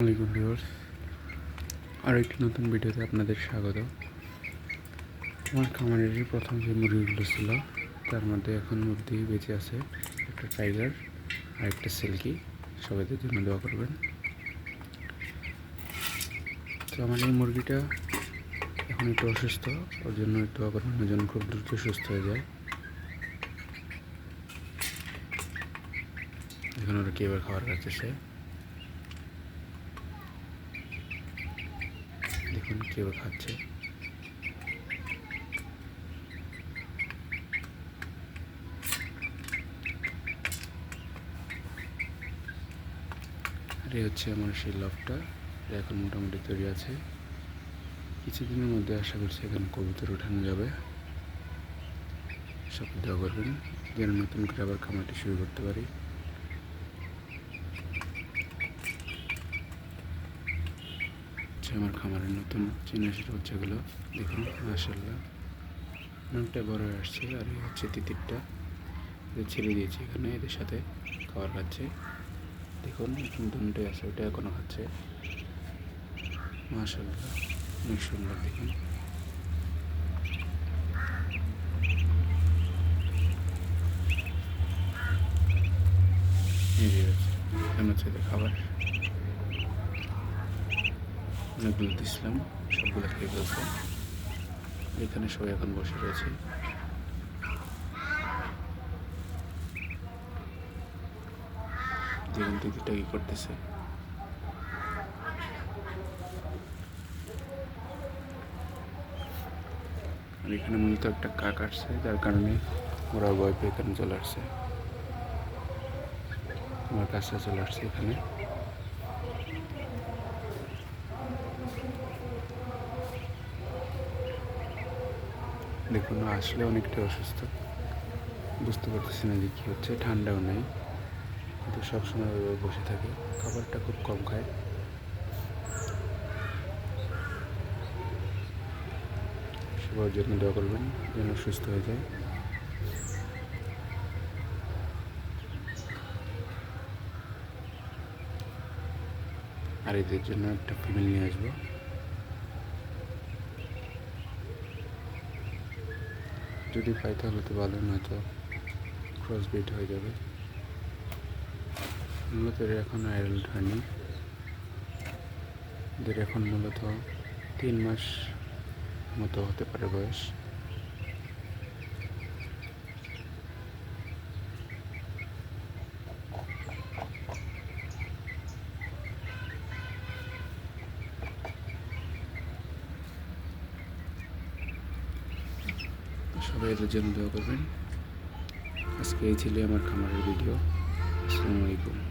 আসসালামাইকুম ভিউয়ার্স। আর একটি নতুন ভিডিওতে আপনাদের স্বাগত। আমার খামারেরই প্রথম যে মুরগিগুলো ছিল, তার মধ্যে এখন মুরগি বেঁচে আছে একটা টাইগার আর একটা সিল্কি। সবাইদের জন্য দোয়া করবেন। তো আমার এই মুরগিটা এখন একটু অসুস্থ, ওর জন্য দোয়া করবেন, ওর জন্য খুব দ্রুত সুস্থ হয়ে যায়। এখন ওরা কি এবার খাবার খাচ্ছে কেউ খাচ্ছে। এই হচ্ছে আমার সেই লফটা এখন মোটামুটি তৈরি আছে। কিছুদিনের মধ্যে আশা করছি এখানে কবুতর উঠানো যাবে। সব দেওয়া করবেন, যেন নতুন করে আবার খামারটি শুরু করতে পারি। হচ্ছে আমার খামারের নতুন চিনাশির বাচ্চাগুলো দেখুন মাসাল্লাহ অনেকটা বড় আসছে আর এই হচ্ছে তিতিরটা। ছেড়ে দিয়েছি এখানে, এদের সাথে খাবার খাচ্ছে। দেখুন দুটোই আছে, ওটা এখনও খাচ্ছে। মাসাল্লাহ অনেক সুন্দর, দেখুন। খাবার? অনেকগুলো দিছিলাম সবগুলো খেয়ে ফেলছে এখানে সবাই এখন বসে রয়েছে। দেখুন দিদিটা কি করতেছে। আর এখানে মূলত একটা কাক আসছে, যার কারণে ওরা ভয় পেয়ে এখানে চলে আসছে। আমার কাছে চলে আসছে এখানে। দেখুন, আসলে অনেকটা অসুস্থ। বুঝতে পারতেছি না যে কী হচ্ছে, ঠান্ডাও নেই। কিন্তু সবসময় ওইভাবে বসে থাকে। খাবারটা খুব কম খায়। সবার যত্ন দোয়া করবেন, যেন সুস্থ হয়ে যায়। আর এদের জন্য একটা ফিমেল নিয়ে আসব। যদি পাই তাহলে তো ভালো নয়তো ক্রস বিট হয়ে যাবে। মূলত এর এখন অ্যাডাল্ট হয়নি। এদের এখন মূলত তিন মাস মতো হতে পারে বয়স। সবাই এদের জন্য দোয়া করবেন। আজকে এই ছিল আমার খামারের ভিডিও। আসসালামু আলাইকুম।